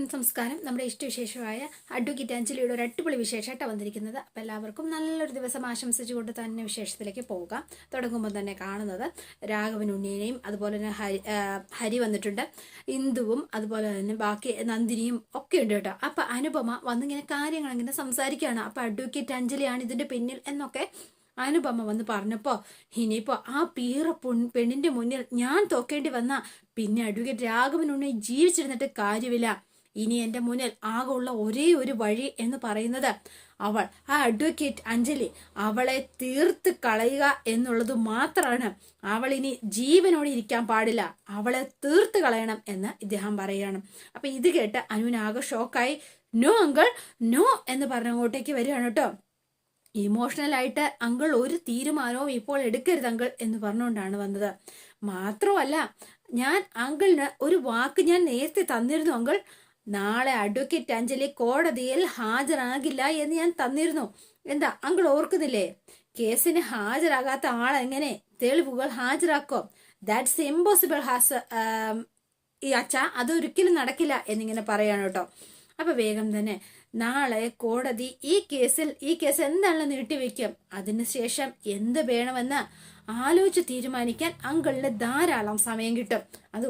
നമസ്കാരം നമ്മുടെ ഇഷ്ടവിശേഷമായ അഡ്വക്കേറ്റ് അഞ്ജലിയുടെ ഒരു അടിപൊളി വിശേഷമായിട്ടാണ് വന്നിരിക്കുന്നത്. അപ്പോൾ എല്ലാവർക്കും നല്ലൊരു ദിവസം ആശംസിച്ചുകൊണ്ട് തന്നെ വിശേഷത്തിലേക്ക് പോകാം. തുടങ്ങുമ്പോൾ തന്നെ കാണുന്നത് രാഘവൻ ഉണ്ണിയെയും അതുപോലെ തന്നെ ഹരി ഹരി വന്നിട്ടുണ്ട്. ഇന്ദുവും അതുപോലെ തന്നെ ബാക്കി നന്ദിനിയും ഒക്കെ ഉണ്ട് കേട്ടോ. അപ്പോൾ അനുപമ വന്നിങ്ങനെ കാര്യങ്ങൾ ഇങ്ങനെ സംസാരിക്കുകയാണ്. അപ്പോൾ അഡ്വക്കേറ്റ് അഞ്ജലിയാണ് ഇതിന്റെ പിന്നിൽ എന്നൊക്കെ അനുപമ വന്ന് പറഞ്ഞപ്പോൾ ഇനിയിപ്പോൾ ആ പീറ പൊൺ പെണ്ണിന്റെ മുന്നിൽ ഞാൻ തോക്കേണ്ടി വന്ന പിന്നെ അഡ്വക്കേറ്റ് രാഘവൻ രാഘവനുണ്ണി ജീവിച്ചിരുന്നിട്ട് കാര്യമില്ല. ഇനി എന്റെ മുന്നിൽ ആകെ ഉള്ള ഒരേ ഒരു വഴി എന്ന് പറയുന്നത് അവൾ ആ അഡ്വക്കേറ്റ് അഞ്ജലി അവളെ തീർത്ത് കളയുക എന്നുള്ളത് മാത്രമാണ് അവൾ ഇനി ജീവനോടെ ഇരിക്കാൻ പാടില്ല. അവളെ തീർത്ത് കളയണം എന്ന് ഇദ്ദേഹം പറയുകയാണ്. അപ്പൊ ഇത് കേട്ട് അനുവിനാകെ ഷോക്കായി നോ അങ്കിൾ നോ എന്ന് പറഞ്ഞങ്ങോട്ടേക്ക് വരികയാണ് കേട്ടോ. ഇമോഷണൽ ആയിട്ട് അങ്കിൾ ഒരു തീരുമാനവും ഇപ്പോൾ എടുക്കരുത് അങ്കിൾ എന്ന് പറഞ്ഞുകൊണ്ടാണ് വന്നത്. മാത്രമല്ല ഞാൻ അങ്കിളിന് ഒരു വാക്ക് ഞാൻ നേരത്തെ തന്നിരുന്നു അങ്കിൾ നാളെ അഡ്വക്കേറ്റ് അഞ്ജലി കോടതിയിൽ ഹാജരാകില്ല എന്ന് ഞാൻ തന്നിരുന്നു. എന്താ അങ്കിൾ ഓർക്കുന്നില്ലേ? കേസിന് ഹാജരാകാത്ത ആളെങ്ങനെ തെളിവുകൾ ഹാജരാക്കോ. ദാറ്റ്സ് ഇമ്പോസിബിൾ ഹാസ് ഈ അച്ഛ അതൊരിക്കലും നടക്കില്ല എന്നിങ്ങനെ പറയാണ് കേട്ടോ. അപ്പൊ വേഗം തന്നെ നാളെ കോടതി ഈ കേസിൽ ഈ കേസ് എന്താണെന്ന് നീട്ടിവെക്കും? അതിനുശേഷം എന്ത് വേണമെന്ന് ആലോചിച്ച് തീരുമാനിക്കാൻ അങ്കിളിന് ധാരാളം സമയം കിട്ടും. അത്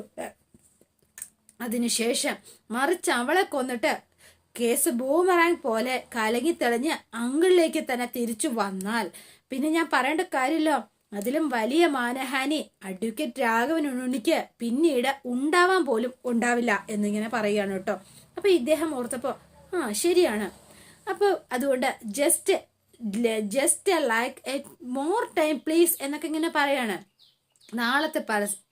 അതിനുശേഷം മറിച്ച് അവളെ കൊന്നിട്ട് കേസ് ബൂമറാങ് പോലെ കലങ്ങി തെളിഞ്ഞ് അങ്കിളിലേക്ക് തന്നെ തിരിച്ചു വന്നാൽ. പിന്നെ ഞാൻ പറയേണ്ട കാര്യമല്ലോ. അതിലും വലിയ മാനഹാനി അഡ്വക്കേറ്റ് രാഘവൻ ഉണ്ണിക്ക് പിന്നീട് ഉണ്ടാവാൻ പോലും ഉണ്ടാവില്ല എന്നിങ്ങനെ പറയുകയാണ് കേട്ടോ. അപ്പൊ ഇദ്ദേഹം ഓർത്തപ്പോ ആ ശരിയാണ്. അപ്പോൾ അതുകൊണ്ട് just just like a more time please എന്നൊക്കെ ഇങ്ങനെ പറയാണ്. നാളത്തെ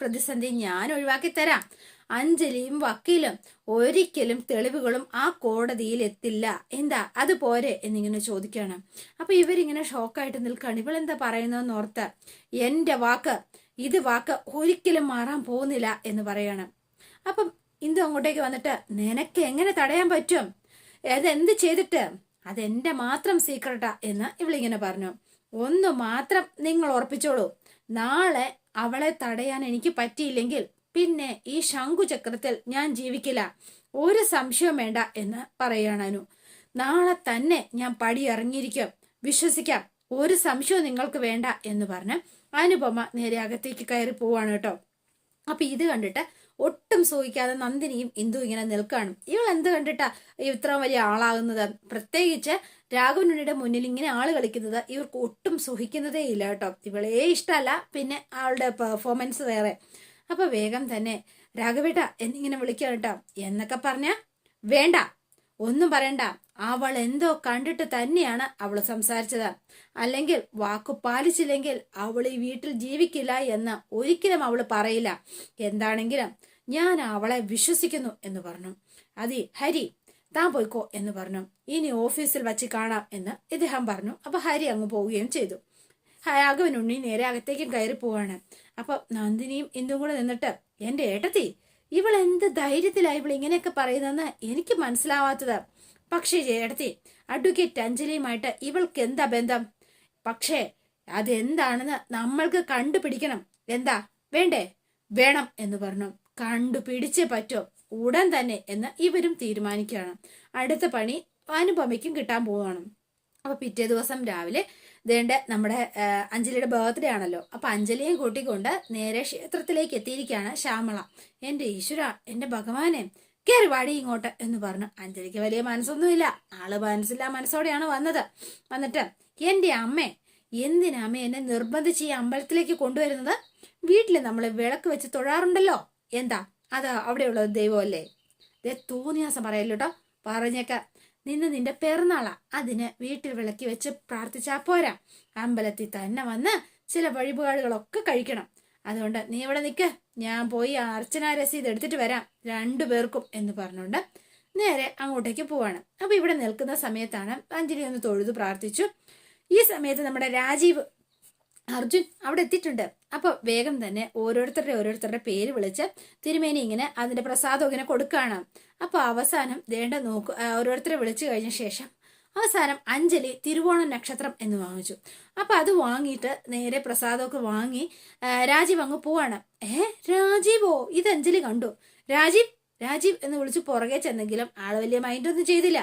പ്രതിസന്ധി ഞാൻ ഒഴിവാക്കി തരാം അഞ്ജലിയും വക്കീലും ഒരിക്കലും തെളിവുകളും ആ കോടതിയിൽ എത്തില്ല. എന്താ? അത് പോരെ? എന്നിങ്ങനെ ചോദിക്കുകയാണ് അപ്പൊ ഇവരിങ്ങനെ ഷോക്കായിട്ട് നിൽക്കുകയാണ് ഇവളെന്താ പറയുന്നതെന്ന് ഓർത്ത് എന്റെ വാക്ക് ഇത് വാക്ക് ഒരിക്കലും മാറാൻ പോകുന്നില്ല എന്ന് പറയാണ്. അപ്പം ഇന്ദു അങ്ങോട്ടേക്ക് വന്നിട്ട് നിനക്ക് എങ്ങനെ തടയാൻ പറ്റും? അതെന്ത് ചെയ്തിട്ട്? അതെന്റെ മാത്രം സീക്രട്ടാ എന്ന് ഇവളിങ്ങനെ പറഞ്ഞു. ഒന്ന് മാത്രം നിങ്ങൾ ഉറപ്പിച്ചോളൂ. നാളെ അവളെ തടയാൻ എനിക്ക് പറ്റിയില്ലെങ്കിൽ പിന്നെ ഈ ശംഖുചക്രത്തിൽ ഞാൻ ജീവിക്കില്ല. ഒരു സംശയം വേണ്ട എന്ന് പറയാണ് അനു. നാളെ തന്നെ ഞാൻ പടി ഇറങ്ങിയിരിക്കും വിശ്വസിക്കാം. ഒരു സംശയവും നിങ്ങൾക്ക് വേണ്ട എന്ന് പറഞ്ഞ് അനുപമ നേരെ അകത്തേക്ക് കയറി പോവാണ് കേട്ടോ. അപ്പൊ ഇത് കണ്ടിട്ട് ഒട്ടും സൂഹിക്കാതെ നന്ദിനിയും ഇന്ദു ഇങ്ങനെ നിൽക്കുകയാണ് ഇവൾ എന്ത് കണ്ടിട്ടാ ഇത്ര വലിയ ആളാകുന്നത്? പ്രത്യേകിച്ച് രാഘവനുണ്ണിയുടെ മുന്നിൽ ഇങ്ങനെ ആൾ കളിക്കുന്നത് ഇവർക്ക് ഒട്ടും സുഹിക്കുന്നതേ ഇല്ല കേട്ടോ. ഇവളേ ഇഷ്ടമല്ല. പിന്നെ ആളുടെ പെർഫോമൻസ് വേറെ. അപ്പൊ വേഗം തന്നെ രാഘവേട്ട എന്നിങ്ങനെ വിളിക്കാം കേട്ടോ. എന്നൊക്കെ പറഞ്ഞ വേണ്ട ഒന്നും പറയണ്ട. അവൾ എന്തോ കണ്ടിട്ട് തന്നെയാണ് അവൾ സംസാരിച്ചത്. അല്ലെങ്കിൽ വാക്കു പാലിച്ചില്ലെങ്കിൽ അവൾ ഈ വീട്ടിൽ ജീവിക്കില്ല എന്ന് ഒരിക്കലും അവൾ പറയില്ല. എന്താണെങ്കിലും ഞാൻ അവളെ വിശ്വസിക്കുന്നു എന്ന് പറഞ്ഞു. അതി ഹരി താൻ പോയിക്കോ എന്ന് പറഞ്ഞു. ഇനി ഓഫീസിൽ വച്ച് കാണാം എന്ന് ഇദ്ദേഹം പറഞ്ഞു. അപ്പൊ ഹരി അങ്ങ് പോവുകയും ചെയ്തു. രാഘവൻ ഉണ്ണി നേരെ അകത്തേക്കും കയറി പോവാണ്. അപ്പൊ നന്ദിനിയും ഇന്ദും കൂടെ നിന്നിട്ട് എന്റെ ഏട്ടത്തി ഇവൾ എന്ത് ധൈര്യത്തിലായി ഇവൾ ഇങ്ങനെയൊക്കെ പറയുന്നതെന്ന് എനിക്ക് മനസ്സിലാവാത്തത്. പക്ഷേ ചേട്ടത്തി അഡ്വക്കേറ്റ് അഞ്ജലിയുമായിട്ട് ഇവൾക്ക് എന്താ ബന്ധം? പക്ഷേ അതെന്താണെന്ന് നമ്മൾക്ക് കണ്ടുപിടിക്കണം. എന്താ? വേണ്ടേ? വേണം എന്ന് പറഞ്ഞു. കണ്ടുപിടിച്ചേ പറ്റോ. ഉടൻ തന്നെ എന്ന് ഇവരും തീരുമാനിക്കുകയാണ്. അടുത്ത പണി അനുപമയ്ക്കും കിട്ടാൻ പോവാണ് അപ്പൊ പിറ്റേ ദിവസം രാവിലെ ദേണ്ട നമ്മുടെ അഞ്ജലിയുടെ ബർത്ത്ഡേ ആണല്ലോ. അപ്പൊ അഞ്ജലിയെ കൂട്ടിക്കൊണ്ട് നേരെ ക്ഷേത്രത്തിലേക്ക് എത്തിയിരിക്കുകയാണ് ശ്യാമള. എന്റെ ഈശ്വര എന്റെ ഭഗവാനെ കയറി വാടി ഇങ്ങോട്ട് എന്ന് പറഞ്ഞു. അഞ്ജലിക്ക് വലിയ മനസ്സൊന്നുമില്ല. ആൾ മനസ്സില്ല മനസ്സോടെയാണ് വന്നത്. വന്നിട്ട് എന്റെ അമ്മേ എന്തിനാ അമ്മ എന്നെ നിർബന്ധിച്ച് ഈ അമ്പലത്തിലേക്ക് കൊണ്ടുവരുന്നത്? വീട്ടിൽ നമ്മൾ വിളക്ക് വെച്ച് തൊഴാറുണ്ടല്ലോ. എന്താ? അതാ അവിടെയുള്ള ദൈവമല്ലേ? ദേ തോന്നിയാസം പറയല്ലോ കേട്ടോ പറഞ്ഞേക്ക. നിന്ന് നിന്റെ പിറന്നാളാ അതിന് വീട്ടിൽ വിളക്കി വെച്ച് പ്രാർത്ഥിച്ചാ പോരാ. അമ്പലത്തിൽ തന്നെ വന്ന് ചില വഴിപാടുകളൊക്കെ കഴിക്കണം. അതുകൊണ്ട് നീ ഇവിടെ നിൽക്ക് ഞാൻ പോയി അർച്ചന രസീത് എടുത്തിട്ട് വരാം. രണ്ടു പേർക്കും എന്ന് പറഞ്ഞുകൊണ്ട് നേരെ അങ്ങോട്ടേക്ക് പോവാണ്. അപ്പൊ ഇവിടെ നിൽക്കുന്ന സമയത്താണ് അഞ്ജലി ഒന്ന് തൊഴുതു പ്രാർത്ഥിച്ചു. ഈ സമയത്ത് നമ്മുടെ രാജീവ് അർജുൻ അവിടെ എത്തിയിട്ടുണ്ട്. അപ്പൊ വേഗം തന്നെ ഓരോരുത്തരുടെ ഓരോരുത്തരുടെ പേര് വിളിച്ച് തിരുമേനി ഇങ്ങനെ അതിന്റെ പ്രസാദം ഇങ്ങനെ കൊടുക്കുകയാണ് അപ്പൊ അവസാനം വേണ്ട നോക്കു ഓരോരുത്തരെ വിളിച്ചു കഴിഞ്ഞ ശേഷം അവസാനം അഞ്ജലി തിരുവോണ നക്ഷത്രം എന്ന് വാങ്ങിച്ചു. അപ്പൊ അത് വാങ്ങിയിട്ട് നേരെ പ്രസാദമൊക്കെ വാങ്ങി രാജീവ് അങ്ങ് പോവാണ്. ഏ രാജീവോ? ഇത് അഞ്ജലി കണ്ടു. രാജീവ് രാജീവ് എന്ന് വിളിച്ച് പുറകെ ചെന്നെങ്കിലും ആൾ വലിയ മൈൻഡൊന്നും ചെയ്തില്ല.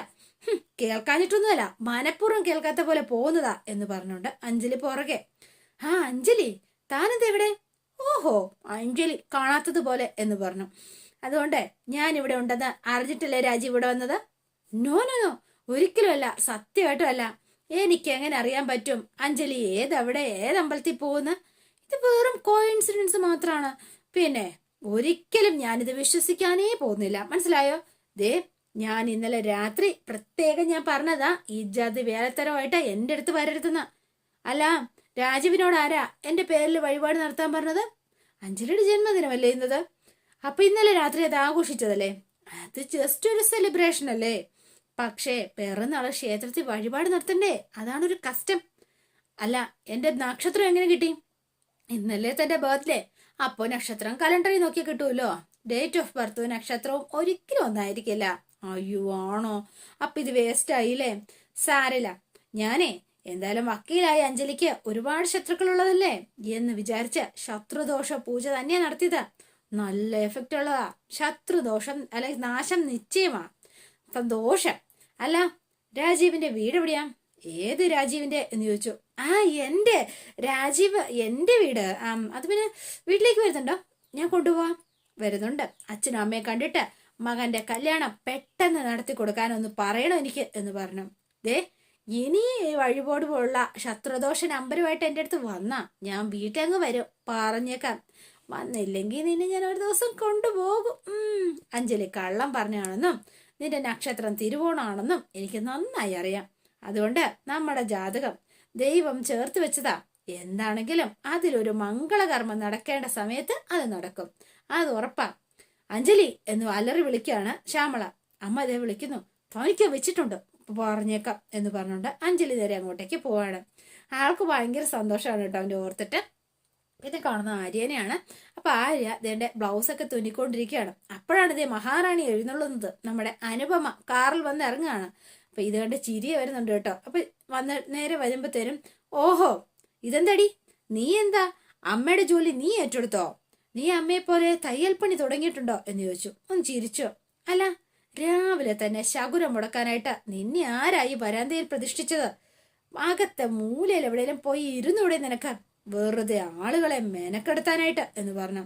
കേൾക്കാനിട്ടൊന്നുമല്ല മനഃപൂർവം കേൾക്കാത്ത പോലെ പോകുന്നതാ എന്ന് പറഞ്ഞുകൊണ്ട് അഞ്ജലി പുറകെ. ആ അഞ്ജലി താനെന്തെവിടെ ഓഹോ അഞ്ജലി കാണാത്തതുപോലെ എന്ന് പറഞ്ഞു. അതുകൊണ്ട് ഞാൻ ഇവിടെ ഉണ്ടെന്ന് അറിഞ്ഞിട്ടല്ലേ രാജി ഇവിടെ വന്നത്? നോ നോ നോ ഒരിക്കലുമല്ല സത്യമായിട്ടും അല്ല എനിക്ക് എങ്ങനെ അറിയാൻ പറ്റും? അഞ്ജലി ഏതവിടെ ഏതമ്പലത്തിൽ പോകുന്ന? ഇത് വെറും കോയിൻസിഡൻസ് മാത്രമാണ് പിന്നെ ഒരിക്കലും ഞാനിത് വിശ്വസിക്കാനേ പോകുന്നില്ല. മനസ്സിലായോ? ദേ ഞാൻ ഇന്നലെ രാത്രി പ്രത്യേകം ഞാൻ പറഞ്ഞതാ ഈ ജാതി വേലത്തരമായിട്ട് എന്റെ അടുത്ത് വരരുതെന്ന്. അല്ല രാജീവിനോട് ആരാ എന്റെ പേരിൽ വഴിപാട് നടത്താൻ പറഞ്ഞത്? അഞ്ജലിയുടെ ജന്മദിനമല്ലേ ഇന്നത്? അപ്പൊ ഇന്നലെ രാത്രി അത് ആഘോഷിച്ചതല്ലേ? അത് ജസ്റ്റ് ഒരു സെലിബ്രേഷൻ അല്ലേ? പക്ഷേ പിറന്നാളെ ക്ഷേത്രത്തിൽ വഴിപാട് നടത്തണ്ടേ? അതാണൊരു കസ്റ്റം അല്ല എന്റെ നക്ഷത്രം എങ്ങനെ കിട്ടി? ഇന്നലെ തന്റെ ബർത്ത്ഡേ അപ്പോൾ നക്ഷത്രം കലണ്ടറിൽ നോക്കി കിട്ടുമല്ലോ ഡേറ്റ് ഓഫ് ബർത്തും നക്ഷത്രവും ഒരിക്കലും ഒന്നായിരിക്കില്ല. അയ്യോ ആണോ? അപ്പൊ ഇത് വേസ്റ്റ് ആയില്ലേ? സാരില്ല ഞാനേ എന്തായാലും വക്കീലായ അഞ്ജലിക്ക് ഒരുപാട് ശത്രുക്കളുള്ളതല്ലേ? എന്ന് വിചാരിച്ച് ശത്രുദോഷ പൂജ തന്നെയാ നടത്തിയത്. നല്ല എഫക്റ്റ് ഉള്ളതാ. ശത്രുദോഷം അല്ലെ നാശം നിശ്ചയമാ. ദോഷം. അല്ല രാജീവിന്റെ വീട് എവിടെയാ? ഏത് രാജീവിന്റെ? എന്ന് ചോദിച്ചു. ആ എന്റെ രാജീവ് എന്റെ വീട്. അത് പിന്നെ വീട്ടിലേക്ക് വരുന്നുണ്ടോ? ഞാൻ കൊണ്ടുപോവാം. വരുന്നുണ്ട്. അച്ഛനും അമ്മയെ കണ്ടിട്ട് മകന്റെ കല്യാണം പെട്ടെന്ന് നടത്തി കൊടുക്കാനൊന്ന് പറയണോ എനിക്ക്? എന്ന് പറഞ്ഞു. ദേ ഇനി വഴിപോട് പോലുള്ള ശത്രുദോഷ നമ്പരുമായിട്ട് എന്റെ അടുത്ത് വന്നാ ഞാൻ വീട്ടങ്ങ് വരും പറഞ്ഞേക്കാം. വന്നില്ലെങ്കിൽ നിന്നെ ഞാൻ ഒരു ദിവസം കൊണ്ടുപോകും. അഞ്ജലി കള്ളം പറഞ്ഞാണെന്നും നിന്റെ നക്ഷത്രം തിരുവോണാണെന്നും എനിക്ക് നന്നായി അറിയാം. അതുകൊണ്ട് നമ്മുടെ ജാതകം ദൈവം ചേർത്ത് വെച്ചതാ. എന്താണെങ്കിലും അതിലൊരു മംഗളകർമ്മം നടക്കേണ്ട സമയത്ത് അത് നടക്കും. അത് ഉറപ്പാ. അഞ്ജലി എന്ന് അലറി വിളിക്കുകയാണ് ശ്യാമള. അമ്മ അതേ വിളിക്കുന്നു. തനിക്ക് വെച്ചിട്ടുണ്ട്. പറഞ്ഞേക്കാം എന്ന് പറഞ്ഞുകൊണ്ട് അഞ്ജലി നേരെ അങ്ങോട്ടേക്ക് പോവാണ്. ആൾക്ക് ഭയങ്കര സന്തോഷമാണ് കേട്ടോ അവന്റെ ഓർത്തിട്ട്. പിന്നെ കാണുന്ന ആര്യനെയാണ്. അപ്പൊ ആര്യ ഇതേന്റെ ബ്ലൗസ് ഒക്കെ തുന്നിക്കൊണ്ടിരിക്കുകയാണ്. അപ്പോഴാണ് ഇതേ മഹാറാണി എഴുന്നള്ളുന്നത്. നമ്മുടെ അനുപമ കാറിൽ വന്ന് ഇറങ്ങുകയാണ്. അപ്പൊ ഇത് കണ്ട് ചിരി വരുന്നുണ്ട് കേട്ടോ. അപ്പൊ വന്ന് നേരെ വരുമ്പത്തേനും ഓഹോ ഇതെന്തടി? നീ എന്താ? അമ്മയുടെ ജോലി നീ ഏറ്റെടുത്തോ? നീ അമ്മയെ പോലെ തയ്യൽ പണി തുടങ്ങിയിട്ടുണ്ടോ? എന്ന് ചോദിച്ചു. ഒന്ന് ചിരിച്ചോ. അല്ല രാവിലെ തന്നെ ശകുരം മുടക്കാനായിട്ട് നിന്നെ ആരായി വരാന്തയിൽ പ്രതിഷ്ഠിച്ചത്? അകത്തെ മൂലയിൽ എവിടെയെങ്കിലും പോയി ഇരുന്നൂടെ നിനക്ക് വെറുതെ ആളുകളെ മെനക്കെടുത്താനായിട്ട് എന്ന് പറഞ്ഞു.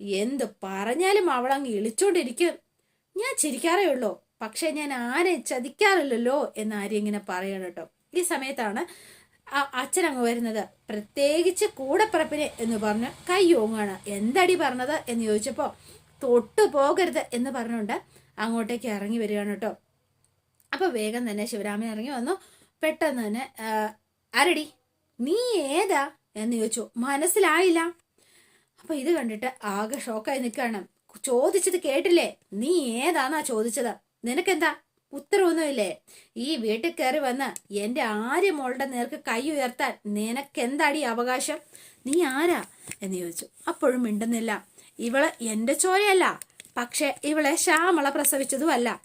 എന്ത് പറഞ്ഞാലും അവളങ്ങ് ഇളിച്ചോണ്ടിരിക്കും. ഞാൻ ചിരിക്കാറേ ഉള്ളൂ. പക്ഷെ ഞാൻ ആരെ ചതിക്കാറില്ലല്ലോ എന്ന് ആര്യം ഇങ്ങനെ പറയണം കേട്ടോ. ഈ സമയത്താണ് അച്ഛൻ അങ്ങ് വരുന്നത്. പ്രത്യേകിച്ച് കൂടപ്പിറപ്പിനെ എന്ന് പറഞ്ഞ് കൈ ഓങ്ങാണ്. എന്തടി പറഞ്ഞത് എന്ന് ചോദിച്ചപ്പോ തൊട്ടു പോകരുത് എന്ന് പറഞ്ഞുകൊണ്ട് അങ്ങോട്ടേക്ക് ഇറങ്ങി വരികയാണ് കേട്ടോ. അപ്പോൾ വേഗം തന്നെ ശിവരാമൻ ഇറങ്ങി വന്നു. പെട്ടെന്ന് തന്നെ ആരടി? നീ ഏതാ? എന്ന് ചോദിച്ചു. മനസ്സിലായില്ല. അപ്പോൾ ഇത് കണ്ടിട്ട് ആകെ ഷോക്കായി നിൽക്കുകയാണ്. ചോദിച്ചത് കേട്ടില്ലേ? നീ ഏതാന്നാ ചോദിച്ചത്? നിനക്കെന്താ? ഉത്തരവൊന്നുമില്ലേ? ഈ വീട്ടിൽ കയറി വന്ന് എന്റെ ആര്യ മോളുടെ നേർക്ക് കൈ ഉയർത്താൻ നിനക്കെന്താടി അവകാശം? നീ ആരാ? എന്ന് ചോദിച്ചു. അപ്പോഴും മിണ്ടുന്നില്ല. ഇവൾ എന്റെ ചോരയല്ല. പക്ഷെ ഇവളെ ശ്യാമള പ്രസവിച്ചതുമല്ല.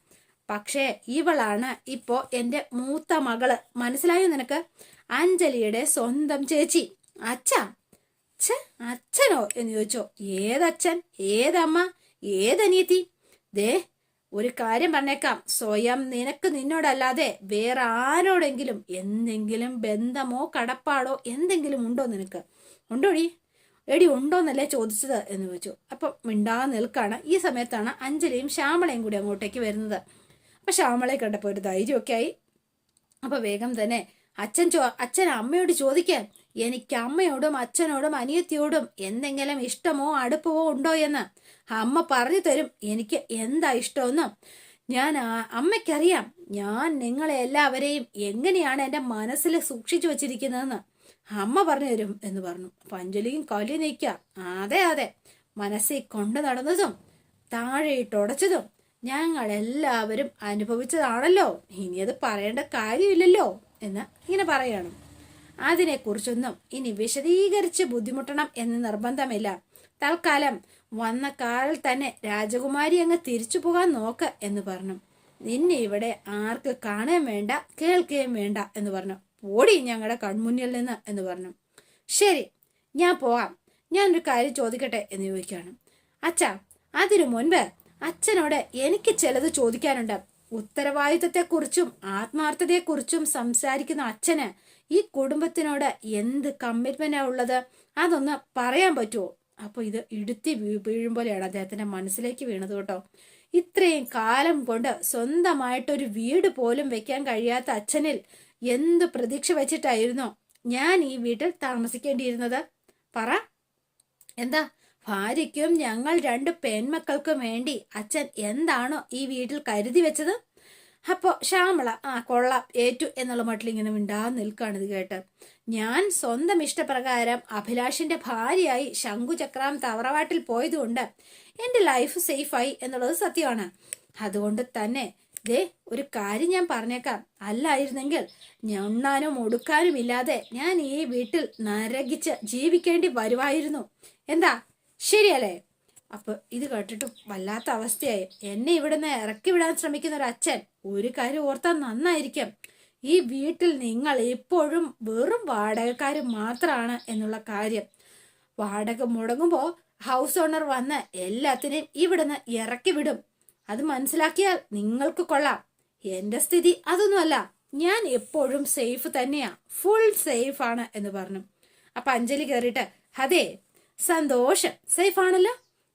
പക്ഷേ ഇവളാണ് ഇപ്പോ എന്റെ മൂത്ത മകൾ. മനസ്സിലായോ നിനക്ക്? അഞ്ജലിയുടെ സ്വന്തം ചേച്ചി. അച്ഛ? അച്ഛ അച്ഛനോ എന്ന് ചോദിച്ചോ. ഏതച്ഛൻ? ഏതമ്മ? ഏതനിയത്തി? ദേ ഒരു കാര്യം പറഞ്ഞേക്കാം. സ്വയം നിനക്ക് നിന്നോടല്ലാതെ വേറെ ആരോടെങ്കിലും എന്തെങ്കിലും ബന്ധമോ കടപ്പാടോ എന്തെങ്കിലും ഉണ്ടോ നിനക്ക്? ഉണ്ടോടി? എടി ഉണ്ടോന്നല്ലേ ചോദിച്ചത് എന്ന് ചോദിച്ചു. അപ്പം മിണ്ടാതെ നിൽക്കാണ്. ഈ സമയത്താണ് അഞ്ജലിയും ശ്യാമളയും കൂടി അങ്ങോട്ടേക്ക് വരുന്നത്. അപ്പൊ ശ്യാമളയെ കണ്ടപ്പോൾ ഒരു ധൈര്യമൊക്കെ ആയി അപ്പൊ വേഗം തന്നെ അച്ഛൻ ചോ അച്ഛൻ അമ്മയോട് ചോദിക്കാൻ എനിക്ക് അമ്മയോടും അച്ഛനോടും അനിയത്തിയോടും എന്തെങ്കിലും ഇഷ്ടമോ അടുപ്പമോ ഉണ്ടോ എന്ന്? അമ്മ പറഞ്ഞു തരും. എനിക്ക് എന്താ ഇഷ്ടമെന്ന്? ഞാൻ അമ്മയ്ക്കറിയാം. ഞാൻ നിങ്ങളെ എല്ലാവരെയും എങ്ങനെയാണ് എന്റെ മനസ്സിൽ സൂക്ഷിച്ചു വച്ചിരിക്കുന്നതെന്ന്. അമ്മ പറഞ്ഞു തരും എന്ന് പറഞ്ഞു. അപ്പൊ അഞ്ജലിയും കലി നീക്കുക അതെ അതെ. മനസ്സിൽ കൊണ്ടു നടന്നതും താഴെയിട്ടുടച്ചതും ഞങ്ങൾ എല്ലാവരും അനുഭവിച്ചതാണല്ലോ. ഇനി അത് പറയേണ്ട കാര്യമില്ലല്ലോ എന്ന് ഇങ്ങനെ പറയണം. അതിനെക്കുറിച്ചൊന്നും ഇനി വിശദീകരിച്ച് ബുദ്ധിമുട്ടണം എന്ന് നിർബന്ധമില്ല. തൽക്കാലം വന്ന കാറിൽ തന്നെ രാജകുമാരി അങ്ങ് തിരിച്ചു പോകാൻ നോക്ക് എന്ന് പറഞ്ഞു. നിന്നെ ഇവിടെ ആർക്ക് കാണുകയും വേണ്ട കേൾക്കുകയും വേണ്ട എന്ന് പറഞ്ഞു. പോടി ഞങ്ങളുടെ കൺമുന്നിൽ നിന്ന് എന്ന് പറഞ്ഞു. ശരി ഞാൻ പോകാം. ഞാനൊരു കാര്യം ചോദിക്കട്ടെ എന്ന് ചോദിക്കുകയാണ്. അച്ഛാ അതിനു മുൻപ് അച്ഛനോട് എനിക്ക് ചിലത് ചോദിക്കാനുണ്ട്. ഉത്തരവാദിത്തത്തെക്കുറിച്ചും ആത്മാർത്ഥതയെക്കുറിച്ചും സംസാരിക്കുന്ന അച്ഛന് ഈ കുടുംബത്തിനോട് എന്ത് കമ്മിറ്റ്മെന്റാ ഉള്ളത്? അതൊന്ന് പറയാൻ പറ്റുമോ അപ്പോൾ ഇത് ഇടുത്തി വീഴും പോലെയാണ് അദ്ദേഹത്തിന്റെ മനസ്സിലേക്ക് വീണത് കേട്ടോ. ഇത്രയും കാലം കൊണ്ട് സ്വന്തമായിട്ടൊരു വീട് പോലും വെക്കാൻ കഴിയാത്ത അച്ഛനിൽ എന്ത് പ്രതീക്ഷ വെച്ചിട്ടായിരുന്നോ ഞാൻ ഈ വീട്ടിൽ താമസിക്കേണ്ടിയിരുന്നത്? പറ. എന്താ? ഭാര്യയ്ക്കും ഞങ്ങൾ രണ്ട് പെൺമക്കൾക്കും വേണ്ടി അച്ഛൻ എന്താണോ ഈ വീട്ടിൽ കരുതി വെച്ചത്? അപ്പോൾ ശ്യാമള ആ കൊള്ളാം ഏറ്റു എന്നുള്ള മട്ടിൽ ഇങ്ങനെ മിണ്ടാ നിൽക്കുകയാണ് കേട്ട്. ഞാൻ സ്വന്തം ഇഷ്ടപ്രകാരം അഭിലാഷിന്റെ ഭാര്യയായി ശംഖുചക്രാം തവറവാട്ടിൽ പോയതുകൊണ്ട് എന്റെ ലൈഫ് സേഫായി എന്നുള്ളത് സത്യമാണ്. അതുകൊണ്ട് തന്നെ ദേ ഒരു കാര്യം ഞാൻ പറഞ്ഞേക്കാം. അല്ലായിരുന്നെങ്കിൽ ഞണ്ണാനും ഒടുക്കാനും ഇല്ലാതെ ഞാൻ ഈ വീട്ടിൽ നരകിച്ച് ജീവിക്കേണ്ടി വരുമായിരുന്നു എന്താ? ശരിയല്ലേ? അപ്പൊ ഇത് കേട്ടിട്ടും വല്ലാത്ത അവസ്ഥയായി. എന്നെ ഇവിടുന്ന് ഇറക്കി വിടാൻ ശ്രമിക്കുന്ന ഒരു അച്ഛൻ ഒരു കാര്യം ഓർത്താൽ നന്നായിരിക്കും. ഈ വീട്ടിൽ നിങ്ങൾ എപ്പോഴും വെറും വാടകക്കാർ മാത്രമാണ് എന്നുള്ള കാര്യം. വാടക മുടങ്ങുമ്പോൾ ഹൗസ് ഓണർ വന്ന് എല്ലാത്തിനെയും ഇവിടുന്ന് ഇറക്കി വിടും. അത് മനസ്സിലാക്കിയാൽ നിങ്ങൾക്ക് കൊള്ളാം. എന്റെ സ്ഥിതി അതൊന്നുമല്ല. ഞാൻ എപ്പോഴും സേഫ് തന്നെയാ. ഫുൾ സേഫ് ആണ് എന്ന് പറഞ്ഞു. അപ്പൊ അഞ്ജലി കയറിയിട്ട് അതെ സന്തോഷം. സേഫ് ആണല്ലോ?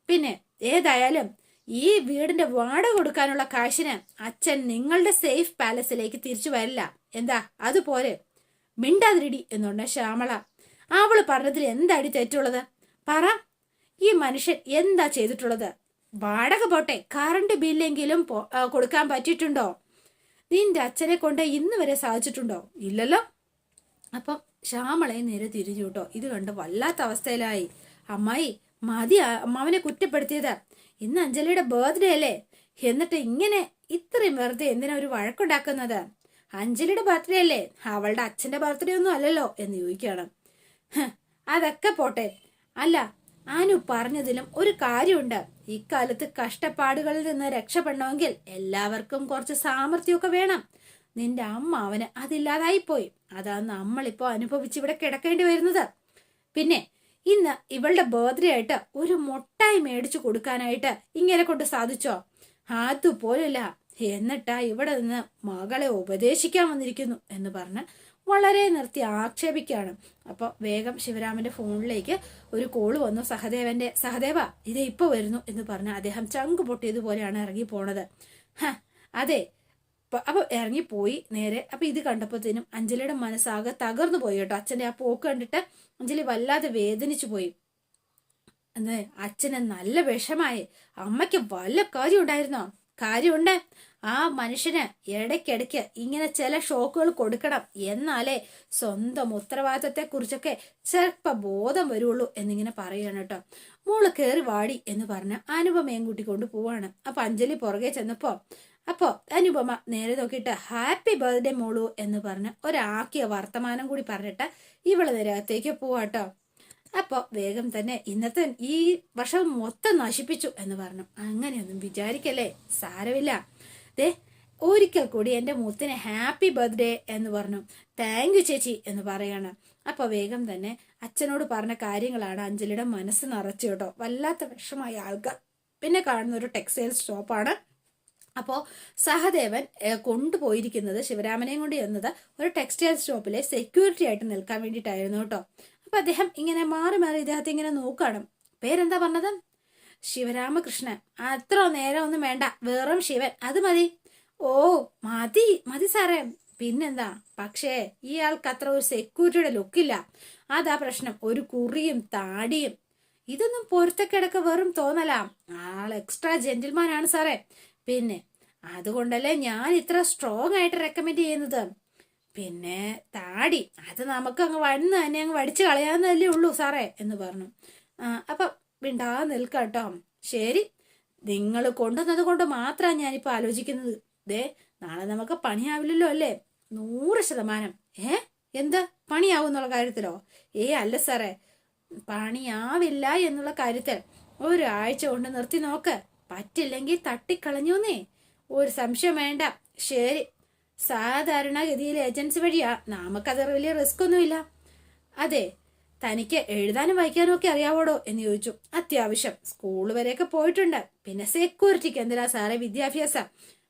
പിന്നെ ഏതായാലും ഈ വീടിന്റെ വാടക കൊടുക്കാനുള്ള കാശിന് അച്ഛൻ നിങ്ങളുടെ സേഫ് പാലസിലേക്ക് തിരിച്ചു വരില്ല. എന്താ? അതുപോലെ മിണ്ടാതിരിടി എന്നുണ്ട് ശ്യാമള. അവൾ പറഞ്ഞതിൽ എന്താടി തെറ്റുള്ളത്? പറ. ഈ മനുഷ്യൻ എന്താ ചെയ്തിട്ടുള്ളത്? വാടക പോട്ടെ. കറണ്ട് ബില്ലെങ്കിലും കൊടുക്കാൻ പറ്റിയിട്ടുണ്ടോ? നിന്റെ അച്ഛനെ കൊണ്ട് ഇന്ന് വരെ സാധിച്ചിട്ടുണ്ടോ? ഇല്ലല്ലോ. അപ്പം ശ്യാമളെ നേരെ തിരിഞ്ഞു കേട്ടോ. ഇത് കണ്ട് വല്ലാത്ത അവസ്ഥയിലായി. അമ്മായി മതി അമ്മാവനെ കുറ്റപ്പെടുത്തിയത്. ഇന്ന് അഞ്ജലിയുടെ ബർത്ത്ഡേ അല്ലേ? എന്നിട്ട് ഇങ്ങനെ ഇത്രയും വെറുതെ എന്തിനാ ഒരു വഴക്കുണ്ടാക്കുന്നത്? അഞ്ജലിയുടെ ബർത്ത്ഡേ അല്ലേ? അവളുടെ അച്ഛന്റെ ബർത്ത്ഡേ ഒന്നും അല്ലല്ലോ എന്ന് ചോദിക്കുകയാണ്. അതൊക്കെ പോട്ടെ. അല്ല ആനു പറഞ്ഞതിലും ഒരു കാര്യമുണ്ട്. ഇക്കാലത്ത് കഷ്ടപ്പാടുകളിൽ നിന്ന് രക്ഷപ്പെടണമെങ്കിൽ എല്ലാവർക്കും കുറച്ച് സാമർഥ്യമൊക്കെ വേണം. നിന്റെ അമ്മ അവന് അതില്ലാതായിപ്പോയി അതാ നമ്മളിപ്പോ അനുഭവിച്ചിവിടെ കിടക്കേണ്ടി വരുന്നത്. പിന്നെ ഇന്ന് ഇവളുടെ ബർത്ത്ഡേ ആയിട്ട് ഒരു മുട്ടായി മേടിച്ചു കൊടുക്കാനായിട്ട് ഇങ്ങനെ കൊണ്ട് സാധിച്ചോ? അതുപോലല്ല എന്നിട്ടാ ഇവിടെ നിന്ന് മകളെ ഉപദേശിക്കാൻ വന്നിരിക്കുന്നു എന്ന് പറഞ്ഞ് വളരെ നിർത്തി ആക്ഷേപിക്കുകയാണ്. അപ്പോൾ വേഗം ശിവരാമന്റെ ഫോണിലേക്ക് ഒരു കോൾ വന്നു. സഹദേവന്റെ സഹദേവ ഇത് ഇപ്പൊ വരുന്നു എന്ന് പറഞ്ഞ് അദ്ദേഹം ചങ്ക് പൊട്ടിയതുപോലെയാണ് ഇറങ്ങി പോണത്. അതെ. അപ്പൊ ഇറങ്ങിപ്പോയി നേരെ. അപ്പോൾ ഇത് കണ്ടപ്പോഴത്തേനും അഞ്ജലിയുടെ മനസ്സാകെ തകർന്നു പോയി കേട്ടോ. അച്ഛന്റെ ആ പോക്ക് കണ്ടിട്ട് അഞ്ജലി വല്ലാതെ വേദനിച്ചു പോയി. അന്ന് അച്ഛന് നല്ല വിഷമായി. അമ്മയ്ക്ക് വല്ല കാര്യം ഉണ്ടായിരുന്നോ കാര്യമുണ്ട്. ആ മനുഷ്യന് ഇടയ്ക്കിടയ്ക്ക് ഇങ്ങനെ ചില ഷോക്കുകൾ കൊടുക്കണം. എന്നാലേ സ്വന്തം ഉത്തരവാദിത്തത്തെ കുറിച്ചൊക്കെ ചെറുപ്പ ബോധം വരുള്ളൂ എന്നിങ്ങനെ പറയുകയാണ് കേട്ടോ. മോൾ കയറി വാടി എന്ന് പറഞ്ഞ് അനുപമയും കൊണ്ടു പോവാണ്. അപ്പൊ അഞ്ജലി പുറകെ ചെന്നപ്പോ അപ്പോ അനുപമ നേരെ നോക്കിയിട്ട് ഹാപ്പി ബർത്ത്ഡേ മോളു എന്ന് പറഞ്ഞ് ഒരാക്കിയ വർത്തമാനം കൂടി പറഞ്ഞിട്ട് ഇവൾ നേരത്തേക്ക് പോവാട്ടോ അപ്പോ വേഗം തന്നെ ഇന്നത്തെ ഈ വർഷം മൊത്തം നശിപ്പിച്ചു എന്ന് പറഞ്ഞു. അങ്ങനെയൊന്നും വിചാരിക്കല്ലേ? സാരമില്ല. ദേ ഒരിക്കൽ കൂടി എന്റെ മുത്തിന് ഹാപ്പി ബർത്ത്ഡേ എന്ന് പറഞ്ഞു. താങ്ക് യു ചേച്ചി എന്ന് പറയാണ്. അപ്പോൾ വേഗം തന്നെ അച്ഛനോട് പറഞ്ഞ കാര്യങ്ങളാണ് അഞ്ജലിയുടെ മനസ്സ് നിറച്ചു കേട്ടോ. വല്ലാത്ത വിഷമായ ആൾക്കാർ. പിന്നെ കാണുന്ന ഒരു ടെക്സ്റ്റൈൽ ഷോപ്പാണ് അപ്പോൾ സഹദേവൻ കൊണ്ടുപോയിരിക്കുന്നത് ശിവരാമനെയും കൊണ്ട് ചെന്നത് ഒരു ടെക്സ്റ്റൈൽ സ്റ്റോപ്പിലെ സെക്യൂരിറ്റി ആയിട്ട് നിൽക്കാൻ വേണ്ടിയിട്ടായിരുന്നു കേട്ടോ. അപ്പൊ അദ്ദേഹം ഇങ്ങനെ മാറി മാറി ഇദ്ദേഹത്തെ ഇങ്ങനെ നോക്കുകയാണ് പേരെന്താ പറഞ്ഞത്? ശിവരാമകൃഷ്ണൻ. അത്ര നേരം ഒന്നും വേണ്ട. വെറും ശിവൻ. അത് മതി. ഓ മതി മതി സാറേ. പിന്നെന്താ? പക്ഷേ ഇയാൾക്ക് അത്ര ഒരു സെക്യൂരിറ്റിയുടെ ലുക്കില്ല അതാ പ്രശ്നം. ഒരു കുറിയും താടിയും. ഇതൊന്നും പൊരുത്തക്കിടക്ക് വെറും തോന്നലാ. ആൾ എക്സ്ട്രാ ജെന്റിൽമാനാണ് സാറേ. പിന്നെ അതുകൊണ്ടല്ലേ ഞാൻ ഇത്ര സ്ട്രോങ് ആയിട്ട് റെക്കമെൻഡ് ചെയ്യുന്നത്? പിന്നെ താടി. അത് നമുക്ക് അങ്ങ് വന്ന് തന്നെ അങ്ങ് വടിച്ചു കളയാന്നല്ലേ ഉള്ളൂ സാറേ എന്ന് പറഞ്ഞു. അപ്പൊ വിണ്ടാ നിൽക്കട്ടോ ശരി. നിങ്ങൾ കൊണ്ടുവന്നത് കൊണ്ട് മാത്രമാണ് ഞാനിപ്പോൾ ആലോചിക്കുന്നത്. ദേ നാളെ നമുക്ക് പണിയാവില്ലല്ലോ അല്ലേ? നൂറ് ശതമാനം. ഏ? എന്ത്? പണിയാവും എന്നുള്ള കാര്യത്തിലോ? ഏ അല്ല സാറേ. പണിയാവില്ല എന്നുള്ള കാര്യത്തിൽ ഒരാഴ്ച കൊണ്ട് നിർത്തി നോക്ക്. പറ്റില്ലെങ്കിൽ തട്ടിക്കളഞ്ഞൂന്നേ. ഒരു സംശയം വേണ്ട. ശരി. സാധാരണഗതിയിൽ ഏജൻസി വഴിയാ. നമുക്കത് വലിയ റിസ്ക് ഒന്നുമില്ല അതെ തനിക്ക് എഴുതാനും വായിക്കാനും ഒക്കെ അറിയാവോടോ എന്ന് ചോദിച്ചു. അത്യാവശ്യം. സ്കൂൾ വരെയൊക്കെ പോയിട്ടുണ്ട്. പിന്നെ സെക്യൂരിറ്റിക്ക് എന്തിനാ സാറേ വിദ്യാഭ്യാസം?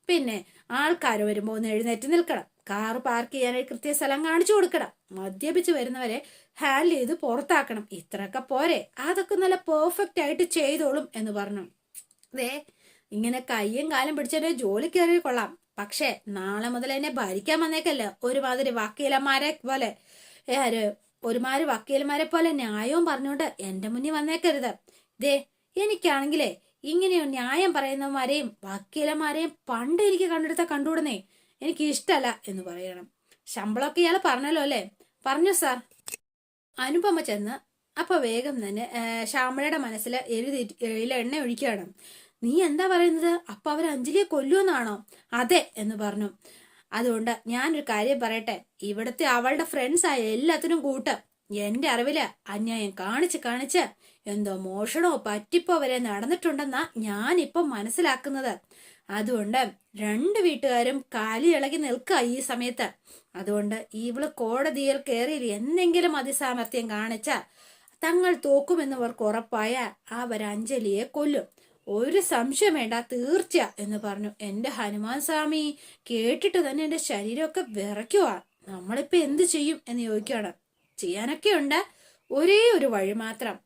പിന്നെ ആൾക്കാർ വരുമ്പോൾ ഒന്ന് എഴുന്നേറ്റ് നിൽക്കണം. കാർ പാർക്ക് ചെയ്യാനായി കൃത്യ സ്ഥലം കാണിച്ചു കൊടുക്കണം. മദ്യപിച്ച് വരുന്നവരെ ഹാൻഡിൽ ചെയ്ത് പുറത്താക്കണം. ഇത്രയൊക്കെ പോരെ. അതൊക്കെ നല്ല പെർഫെക്റ്റ് ആയിട്ട് ചെയ്തോളും എന്ന് പറഞ്ഞു. അതെ ഇങ്ങനെ കയ്യും കാലം പിടിച്ചതിന്റെ ജോലി കയറി കൊള്ളാം. പക്ഷേ നാളെ മുതൽ എന്നെ ഭരിക്കാൻ വന്നേക്കല്ല. ഒരുമാതിരി വക്കീലന്മാരെ പോലെ ആര് ഒരുമാതിരി വക്കീലന്മാരെ പോലെ ന്യായവും പറഞ്ഞുകൊണ്ട് എന്റെ മുന്നിൽ വന്നേക്കരുത്. ദേ എനിക്കാണെങ്കിലേ ഇങ്ങനെ ന്യായം പറയുന്നവന്മാരെയും വക്കീലന്മാരെയും പണ്ട് എനിക്ക് കണ്ടെടുത്ത കണ്ടുവിടുന്നേ എനിക്ക് ഇഷ്ടമല്ല എന്ന് പറയണം. ശമ്പളമൊക്കെ ഇയാൾ പറഞ്ഞല്ലോ അല്ലേ? പറഞ്ഞു സാർ. അനുപമ ചെന്ന് അപ്പൊ വേഗം തന്നെ ശ്യാമളയുടെ മനസ്സിൽ എഴുതി എണ്ണ ഒഴിക്കുകയാണ്. നീ എന്താ പറയുന്നത്? അപ്പൊ അവർ അഞ്ജലിയെ കൊല്ലുമെന്നാണോ അതെ എന്ന് പറഞ്ഞു. അതുകൊണ്ട് ഞാനൊരു കാര്യം പറയട്ടെ. ഇവിടുത്തെ അവളുടെ ഫ്രണ്ട്സ് ആയ എല്ലാത്തിനും കൂട്ട് എന്റെ അറിവിൽ അന്യായം കാണിച്ച് കാണിച്ച് എന്തോ മോഷണോ പറ്റിപ്പോ വരെ നടന്നിട്ടുണ്ടെന്നാ ഞാനിപ്പോ മനസ്സിലാക്കുന്നത്. അതുകൊണ്ട് രണ്ട് വീട്ടുകാരും കാലി ഇളകി നിൽക്കുക ഈ സമയത്ത്. അതുകൊണ്ട് ഇവൾ കോടതിയിൽ കയറി എന്തെങ്കിലും അതിസാമർത്ഥ്യം കാണിച്ച തങ്ങൾ തോക്കുമെന്നവർക്ക് ഉറപ്പായ അവർ അഞ്ജലിയെ കൊല്ലും. ഒരു സംശയം വേണ്ട തീർച്ച എന്ന് പറഞ്ഞു. എന്റെ ഹനുമാൻ സ്വാമി കേട്ടിട്ട് തന്നെ എന്റെ ശരീരമൊക്കെ വിറയ്ക്കുവാ. നമ്മളിപ്പോൾ എന്ത് ചെയ്യും? എന്ന് ചോദിക്കുകയാണ്. ചെയ്യാനൊക്കെ ഉണ്ട് ഒരേ ഒരു വഴി മാത്രം.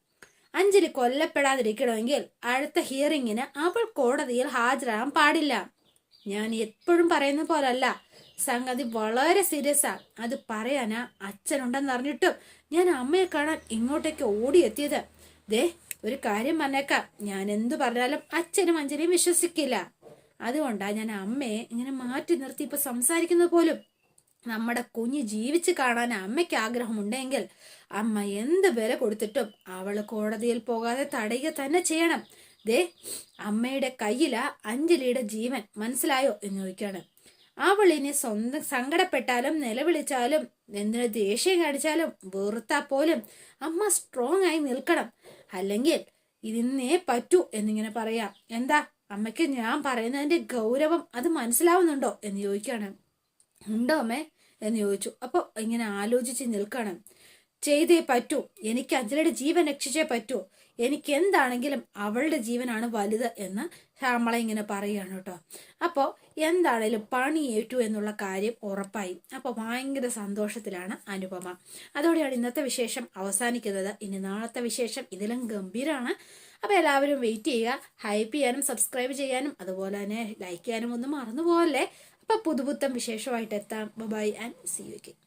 അഞ്ജലി കൊല്ലപ്പെടാതിരിക്കണമെങ്കിൽ അടുത്ത ഹിയറിങ്ങിന് അവൾ കോടതിയിൽ ഹാജരാകാൻ പാടില്ല. ഞാൻ എപ്പോഴും പറയുന്ന പോലല്ല. സംഗതി വളരെ സീരിയസ് ആ. അത് പറയാനാ അച്ഛനുണ്ടെന്ന് അറിഞ്ഞിട്ടും ഞാൻ അമ്മയെ കാണാൻ ഇങ്ങോട്ടേക്ക് ഓടിയെത്തിയത്. ദേ ഒരു കാര്യം പറഞ്ഞേക്കാം. ഞാൻ എന്തു പറഞ്ഞാലും അച്ഛനും അഞ്ജലിയും വിശ്വസിക്കില്ല. അതുകൊണ്ടാ ഞാൻ അമ്മയെ ഇങ്ങനെ മാറ്റി നിർത്തി ഇപ്പൊ സംസാരിക്കുന്നത് പോലും. നമ്മുടെ കുഞ്ഞ് ജീവിച്ച് കാണാൻ അമ്മയ്ക്ക് ആഗ്രഹമുണ്ടെങ്കിൽ അമ്മ എന്ത് വില കൊടുത്തിട്ടും അവൾ കോടതിയിൽ പോകാതെ തടയുക തന്നെ ചെയ്യണം. ദേ അമ്മയുടെ കയ്യിലാ അഞ്ജലിയുടെ ജീവൻ. മനസ്സിലായോ? എന്ന് ചോദിക്കുകയാണ്. അവൾ ഇനി സ്വന്തം സങ്കടപ്പെട്ടാലും നിലവിളിച്ചാലും എന്തിനു ദേഷ്യം കാണിച്ചാലും വെറുത്താ പോലും അമ്മ സ്ട്രോങ് ആയി നിൽക്കണം. അല്ലെങ്കിൽ ഇതിന്നേ പറ്റൂ എന്നിങ്ങനെ പറയാം. എന്താ? അമ്മയ്ക്ക് ഞാൻ പറയുന്നതിന്റെ ഗൗരവം അത് മനസ്സിലാവുന്നുണ്ടോ എന്ന് ചോദിക്കുകയാണ്. ഉണ്ടോ അമ്മേ? എന്ന് ചോദിച്ചു. അപ്പോൾ ഇങ്ങനെ ആലോചിച്ച് നിൽക്കണം ചെയ്തേ പറ്റൂ. എനിക്ക് അഞ്ജലിയുടെ ജീവൻ രക്ഷിച്ചേ പറ്റൂ. എനിക്ക് എന്താണെങ്കിലും അവളുടെ ജീവനാണ് വലുത് എന്ന് ശ്യാമള ഇങ്ങനെ പറയുകയാണ് കേട്ടോ. അപ്പോൾ എന്താണേലും പണി ഏറ്റു എന്നുള്ള കാര്യം ഉറപ്പായി. അപ്പോൾ ഭയങ്കര സന്തോഷത്തിലാണ് അനുപമ. അതോടെയാണ് ഇന്നത്തെ വിശേഷം അവസാനിക്കുന്നത്. ഇനി നാളത്തെ വിശേഷം ഇതിലും ഗംഭീരമാണ് അപ്പോൾ എല്ലാവരും വെയിറ്റ് ചെയ്യുക. ഹൈപ്പ് ചെയ്യാനും സബ്സ്ക്രൈബ് ചെയ്യാനും അതുപോലെ തന്നെ ലൈക്ക് ചെയ്യാനും ഒന്നും മറന്നു പോകല്ലേ അപ്പോൾ പുതുപുത്തം വിശേഷമായിട്ട് എത്താം. By and C U